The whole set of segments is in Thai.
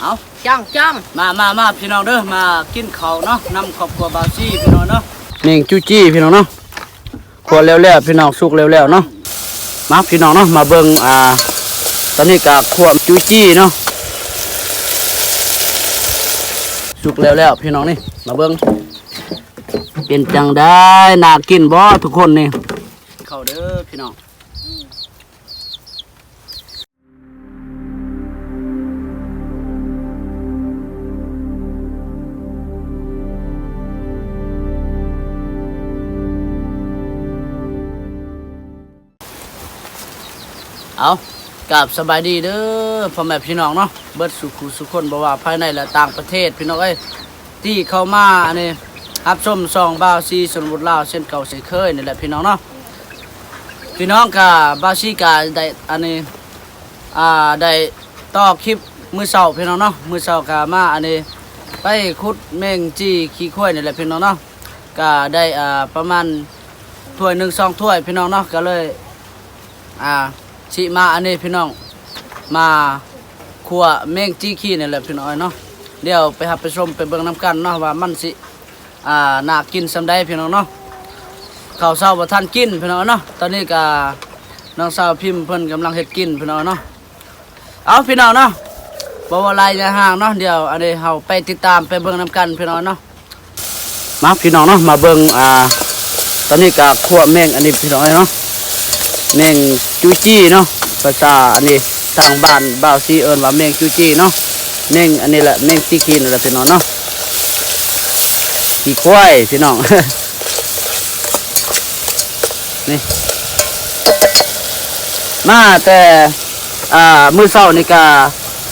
เอาจ้องจ้องมามามาพี่น้องเด้อมากินข้าวเนาะนำครอบครัวบาวซี่พี่น้องเนาะเม่งจูจี้พี่น้องเนาะครัวแล้วๆพี่น้องสุกแล้วๆเนาะมาพี่น้องเนาะมาเบิ่งอ่า ตอนนี้ก็ครัวจูจี้เนาะสุกแล้วๆพี่น้องนี่มาเบิ่งเป็นจังได้น่ากินบ่ทุกคนนี่เข้าเด้อพี่น้อง เอากับสบายดีเด้อพ่อแม่พี่น้องเนาะเบิดสุขุสุขคนบ่ว่าภายในและต่างประเทศพี่น้องเอ้ยที่เข้ามาอันนี้รับชมซองบาวซีสนบุตรลาวเช่นเก่าเช่นเคยนี่แหละพี่น้องเนาะพี่น้องกับ่าวซีกาได้อันนี้อ่าได้ต่อคลิปมือเสาพี่น้องเนาะมือเสากามาอันนี้ไปขุดแมงจี้ขี้ข้วยนี่แหละพี่น้องเนาะก็ได้อ่าประมาณถ้วยหนึ่งสองถ้วยพี่น้องเนาะก็เลยอ่า ชิมาอันนี้พี่น้องมาครัวเมงจี้ขี้นี่แหละพี่น้องเนาะเดี๋ยวไปหับไปชมไปเบิ่งน้ำกันเนาะว่ามันสิอ่าน่ากินสำใดพี่น้องเนาะข้าวเช้าบ่ทันกินพี่น้องเนาะตอนนี้ก็น้องสาวพิมพ์เพิ่นกำลังเฮ็ดกินพี่น้องเนาะเอาพี่น้องเนาะบ่ว่าหลายอย่าห่างเนาะเดี๋ยวอันนี้เฮาไปติดตามไปเบิ่งน้ำกันพี่น้องเนาะมาพี่น้องเนาะมาเบิ่งอ่าตอนนี้ก็ครัวแมงอันนี้พี่น้องเนาะ แมงจูจี้เนาะภาษาอันนี้ทางบ้านบ่าวซีเอิญว่าแมงจูจี้เนาะแมงอันนี้แหละแมงตีกีนแหละพี่น้องเนาะขี้ควายพี่น้องนี่มาแต่อ่ามือเศร้านี่กา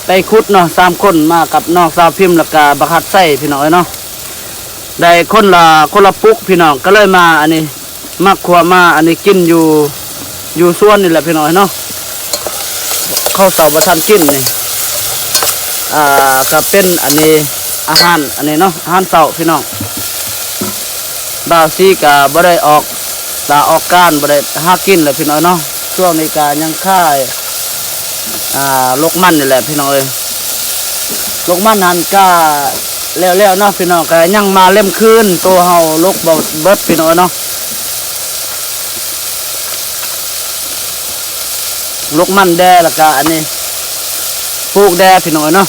ไปคุดเนาะสามคนมากับน้องสาวพิมพ์แล้วก็บักฮัดไส้พี่น้องเนาะได้คนละคนละปุ๊กพี่น้องก็เลยมาอันนี้มาขวมาอันนี้กินอยู่ อยู่ส่วนนี่แหละพี่น้อยเนาะข้าวสาประทานกินนี่อ่าก็เป็นอันนี้อาหารอันนี้เนาะอาหารเสาพี่น้องบาวซีกาบ่ได้ออกลาออกการบ่ได้หากินเลยพี่น้อยเนาะช่วงนี้กายังค่ายอ่าลกมันนี่แหละพี่น้อยลกมันหันกาแล้วๆเนาะพี่น้องก็ยังมาเล่มคืนตัวเฮาลกบ่เบิดพี่น้อยเนาะ ลูกมันแดแล้วก็อันนี้ปลูกแดพี่น้อยเนาะ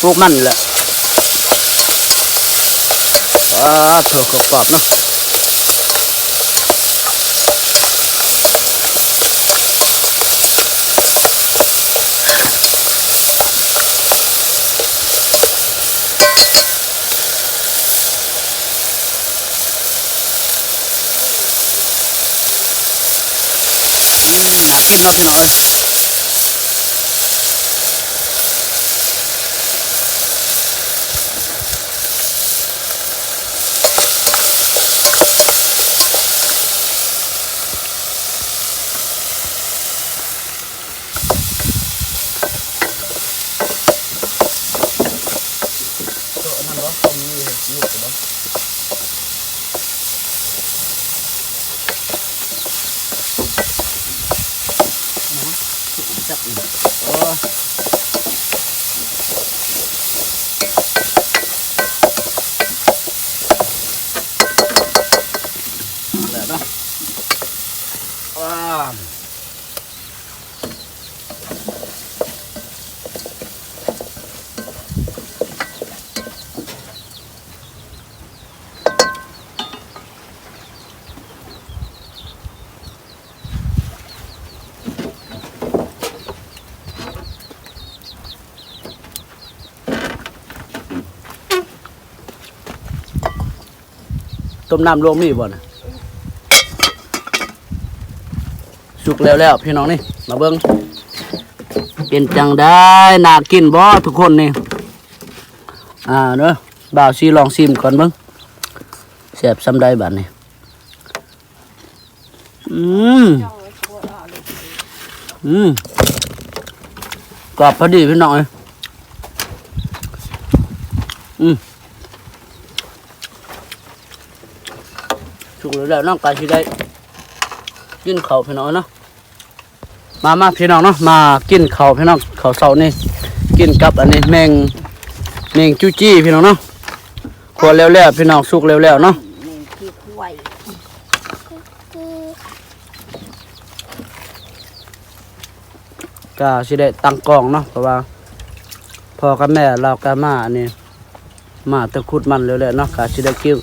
ปลูกมันแหละอ่าเถอะกรอบๆเนาะอื มน่า Mm-hmm. ต้มน้ำรวมมีบ่นะสุกแล้วแล้วพี่น้องนี่มาเบิ้งเป็นจังได้น่ากินบ่ทุกคนนี่อ่าเนอะบ่าวซีลองซิมก่อนเบิ้งแซ่บซ้ำได้บัดนี่อืมอืมกรอบพอดีพี่น้องเอ้ยอืม สุกแล้วแล้วน้องกายที่ได้กินเขาพี่น้องเนาะมามาพี่น้องเนาะมากินเขาพี่น้องเขาเสานี่กินกับอันนี้แมงเมงจูจี้พี่น้องเนาะขวดแล้วๆพี่น้องสุกแล้วๆเนาะนี่ขี้ควายก็สิได้ตั้งกล้องเนาะเพราะว่าพ่อกับแม่เราก็มาอันนี้มาตะคุดมันแล้วๆเนาะก็สิได้กิน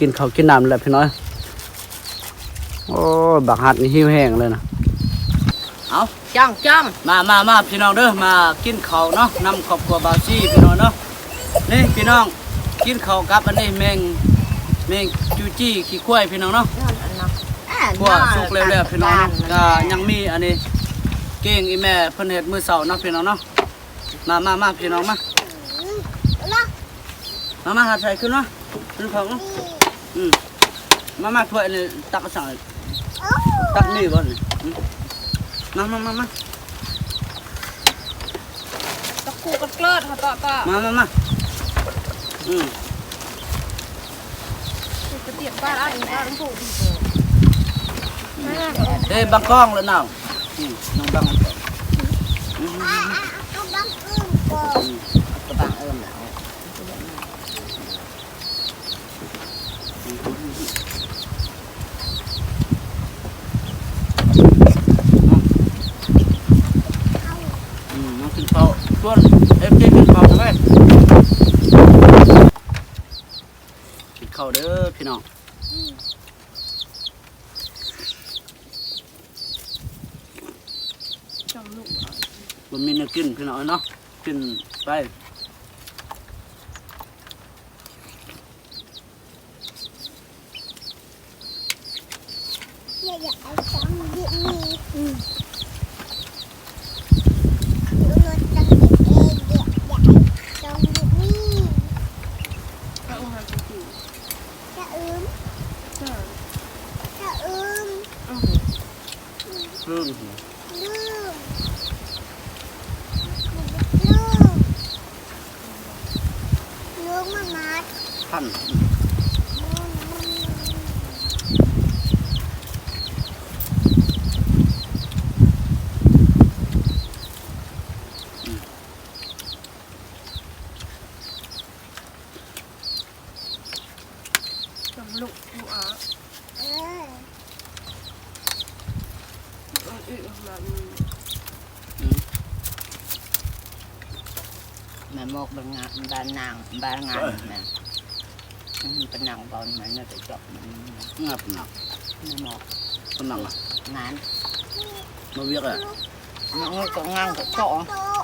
กินข้าวกินน้ำแล้วพี่น้อย โอ้ยบักหัดนี่หิวแห้งเลยนะเอาจ้องจ้องมามามาพี่น้องเด้อมากินข้าวเนาะนำครอบครัวบาวซี่พี่น้องเนาะนี่พี่น้องกินข้าวกับอันนี้แมงแมงจูจี้ขี้ควายพี่น้องเนาะนั่นอันนั้นอ่าพวกสุกแล้วๆพี่น้องเนาะก็ยังมีอันนี้ เก่งอีแม่เพิ่นเฮ็ดมื้อเช้าเนาะพี่น้องเนาะมามามาพี่น้องมามามาหาใส่ขึ้นมาขึ้นของเนาะ อืมมามาถ้วยนี่ตักกระสังตักนี่บ่นี่อืมมามามามาตะคูกระเกิดค่ะต่อต่อมามามาอืมจะเตียบบ้านอะอีกบ้านถูกเอ้ยบังกล้องแล้วน้าวอืมน้องบังอืมกระบังเอิมแล้ว อืมน้องกินข้าวชวนเอฟซีกินข้าวทำไมกินข้าวเด้อพี่ น้องจังลูกมันมีเนื้อกินพี่น้องเนาะกินไป อย่าอย่าไอ้จังเดี๋ยวนี้อืมดูรถจังเดี๋ยวเองเดี๋ยวอย่าไอ้จังเดี๋ยวนี้ เอามาจริง จะอืม ๆจ้า จะอืม อืม ครึ่ง ลืมลืมลืมมามา พันลืมลืมจังลูกลูอะเอออืออือมาแม่บอกบางงานบานนางบานงานแม่น เป็นนางบอลมันน่าจะจบมันงับหนักไม่บอกคนหนังอะงานมาเวียกอะมันก็งานก็สองโต๊ะ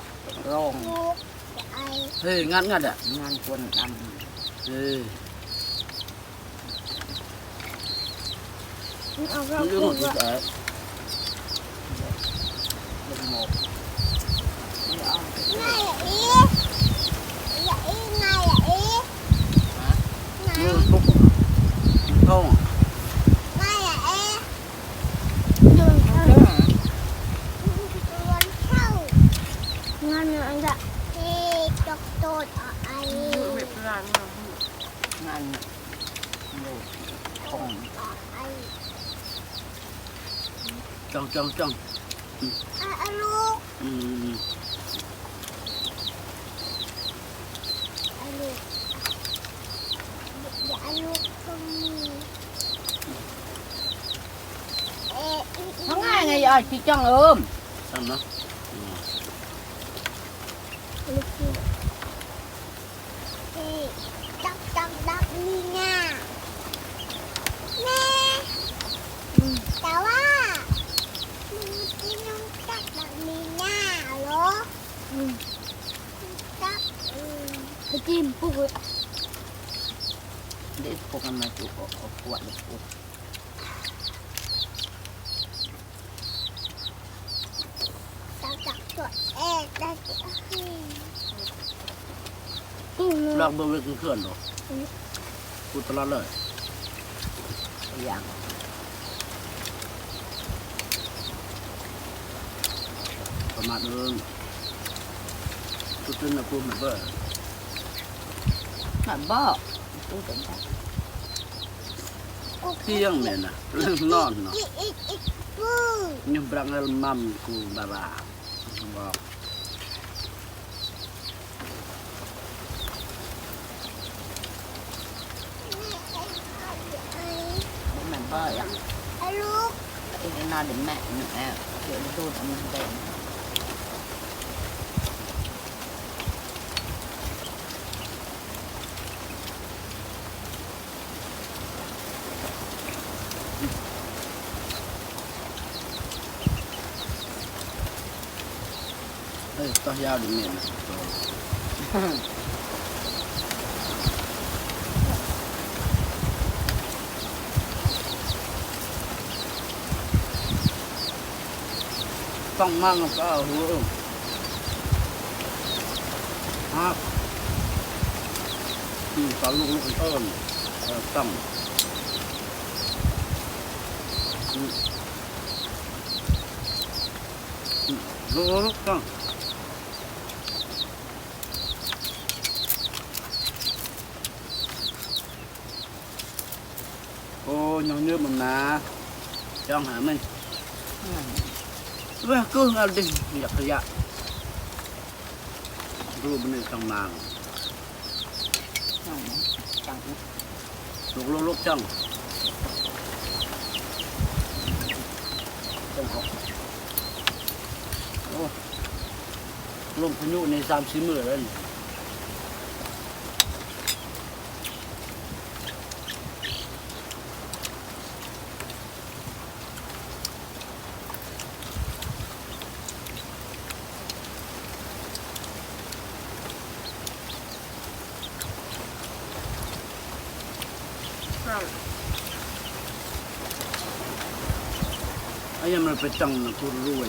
รงลูกอย่อ้เฮ้ยงัดงัดอะงานคนดเฮ้ยเอามัเรานเรื่องของตัวเอ๋ำเป็นหมกไม่เอา นายอย่าอีอย่าอีนายอย่าอีนาย เรื่องทุกท้องนายอย่าอีเรื่องวันเข้านงานจะที่จกโดดออกไอเว็บร้านงานลูกคงออกไอจ้องจ้องจ้องอะลูกอืม อะลูกอย่าลูกตรงนี้เอ๊ะ ทั้งง่าย ไงยายที่จ้องเอิมทำเนาะลูกที่เอ๊ะดักดักดักนี่นะแม่แต่ว่ามีที่น้องดักดักนี่นะเหรอดักอืมไปจิ้มปุ๊บเด็กพวกมันมาจุกเอาขวดลูกปุ๊บ ดักดักตัวเอ๊ะดักดักให้ ตู้ลอกเบอร์เวกเคลื่อนหรอกพูดตลอดเลยอย่างประมาณนึงตุ้นนะพูดเหมือนเบอร์แบบบ่ตู้เป็นแบบที่ยังแม่ยนะเรื่องนอนเนาะอีกอีกอีกปูนี่บรังเอลมัมกูบาบาบอก đến mẹ nữa à, kiểu nó tôi đã mình về Ừ, tao giao đến miệng này. ต้องมั่งก็เอาหัวอุ้มครับอืมตอนลู ว่าก็เอาดึงอยากขยะรูปมันนี่ต้องนางลูกลูกลูกจังจังหอ้ลมพายุในสามสิบมือแล้วน ไปจังนะตัวรวย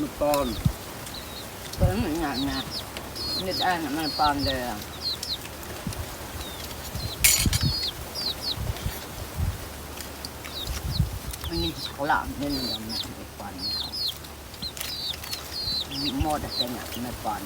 ลูกปอนเพิ่งเหมอนงานนะนึกอันมันปอนเดิมมันนี่เขาหลับเล่นเดิมนะไอ้ปอนเขาหมดแต่เนี่ยไม่ปอน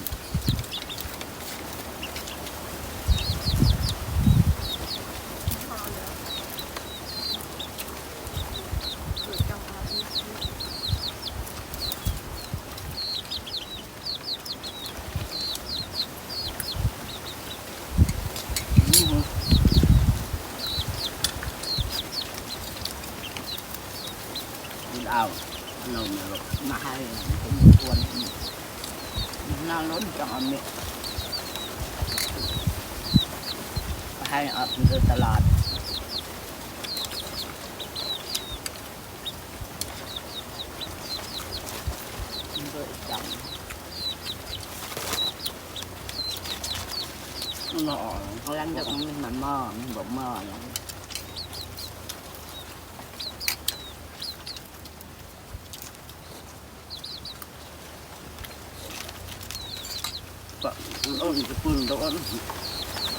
Ừ. Đi đào. Lâu mẹ rồi. มาให้ผมชวนน่าล้นจังอันนี้ มาให้ออกเดินตลาดเดินจัง Nó ọt. เขาลันจะมันมันหม้อมันบอกหม้ออย่าง Bạn ôn cái phương đâu ăn. Đó là trọng. Ừ. เล่น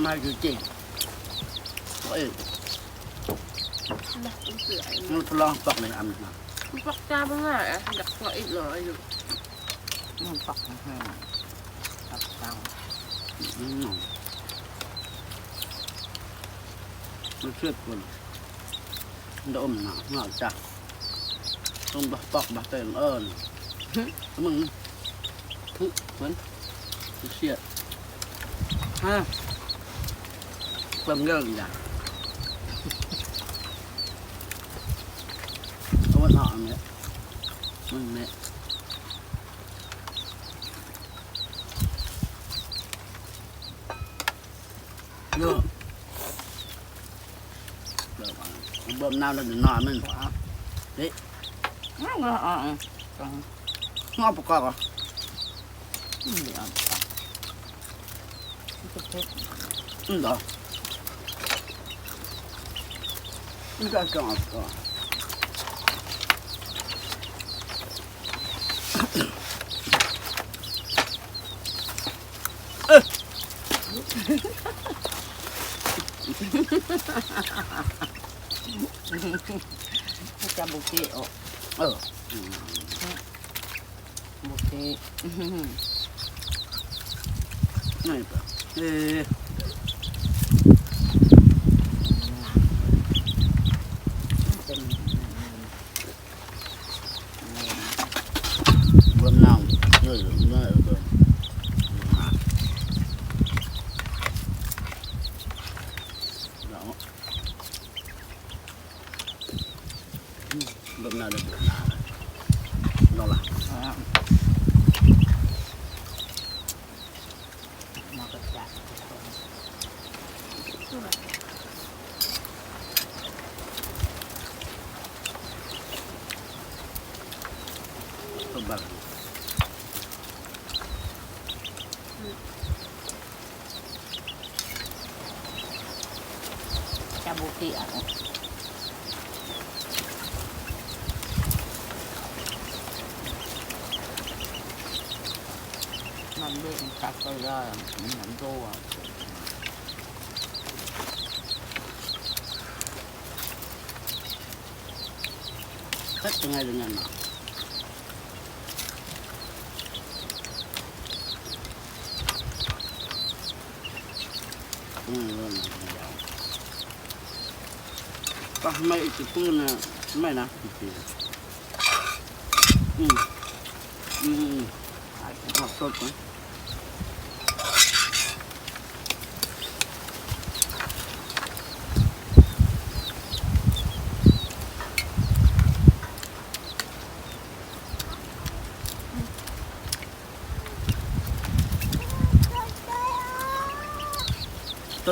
Cam hai cái chỉnh. Ôi, nó lo bọc này ăn mà. ปักจ้าบ้างอะอยากกว่าอีกเหรออยู่มันปักให้ปักตังอืมมันเชื่อคนดมหนาหนาจ้ะต้องบักปักบักเต็นเอิญมึงฮึเหมือนเชี่ยฮะ เพิ่มเรื่องอย่างเอาไว้หน่อยเนี่ยมึงเนี่ยเยอะเบิ่มาเบิ่มน้ำแล้วเดี๋ยวนอนมันว้านั่งก็อ่อนงงอประกอบอะเดี๋ยวจะเพ็ดอืมเหรอ มันจะกรอบก่อน จะบุกี้ออก เออ บุกี้ นี่ปะเอ๊ะ เป็น เบิ่มน้ำเยอะอยู่เยอะเบิ่มเดี๋ยว อืมเบิ่มน้ำเดี๋ยวเบิ่มน้ำรอละ มากระจัด ตัวบัก จะบุกี้อะ มันเล่นตักก็ได้มันเหมือนตัวเฮ็ดยังไงยั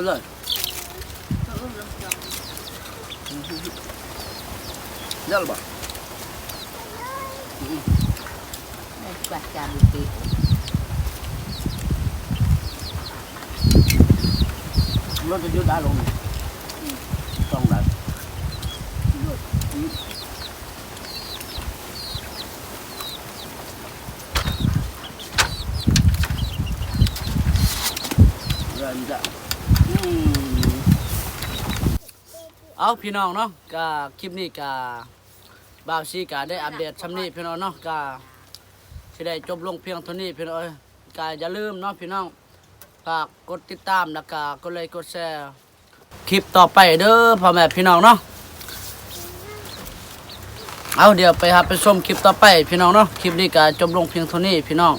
งไงเนาะอืมเริ่มแล้วยาวก็ไม่อีกปืนนะไม่นะอีกทีอืมอืมออกสดไหม ต้นเลยเดี๋ยวบ่ ไม่จัดจานบุกี้ รถจะยุดได้ลงต้องได้เริ่มจะอืม เอาพี่น้องเนาะก็คลิปนี้ก็บ่าวซีก็ได้อัปเดตชำนี้พี่น้องเนาะก็สิได้จบลงเพียงเท่านี้พี่น้องก็อย่าลืมเนาะพี่น้องฝากกดติดตามแล้วก็กดไลค์กดแชร์คลิปต่อไปเด้อพ่อแม่พี่น้องเนาะเอาเดี๋ยวไปหาไปชมคลิปต่อไปพี่น้องเนาะคลิปนี้ก็จบลงเพียงเท่านี้พี่น้อง